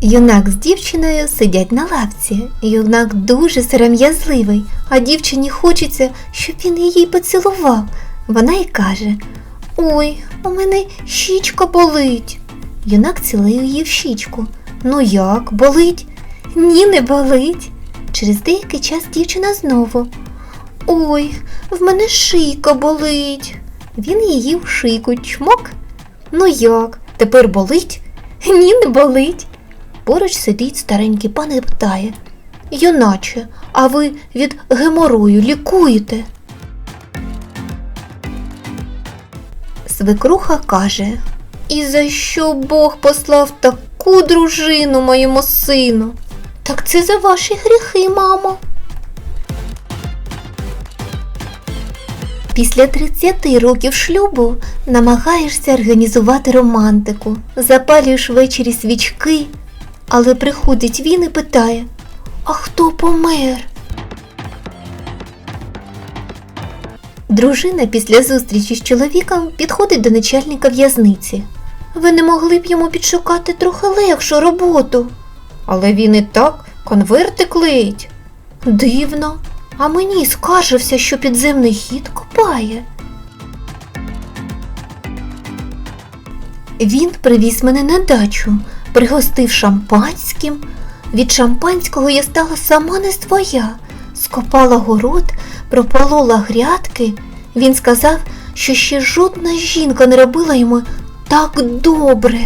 Юнак з дівчиною сидять на лавці. Юнак дуже сором'язливий, а дівчині хочеться, щоб він її поцілував. Вона й каже: Ой, у мене щічка болить. Юнак цілує її в щічку. Ну як, болить? Ні, не болить. Через деякий час дівчина знову. Ой, в мене шийка болить. Він її в шийку чмок. Ну як, тепер болить? Ні, не болить. Поруч сидить старенький пан і питає. Юначе, а ви від геморою лікуєте? Свекруха каже, І за що Бог послав таку дружину моєму сину? Так це за ваші гріхи, мамо. Після 30 років шлюбу намагаєшся організувати романтику, запалюєш ввечері свічки, але приходить він і питає: А хто помер? Дружина після зустрічі з чоловіком підходить до начальника в'язниці. Ви не могли б йому підшукати трохи легшу роботу. Але він і так конверти клеїть. Дивно, а мені скаржився, що підземний хід копає. Він привіз мене на дачу, пригостив шампанським. Від шампанського я стала сама не своя, скопала город, прополола грядки. Він сказав, що ще жодна жінка не робила йому так добре.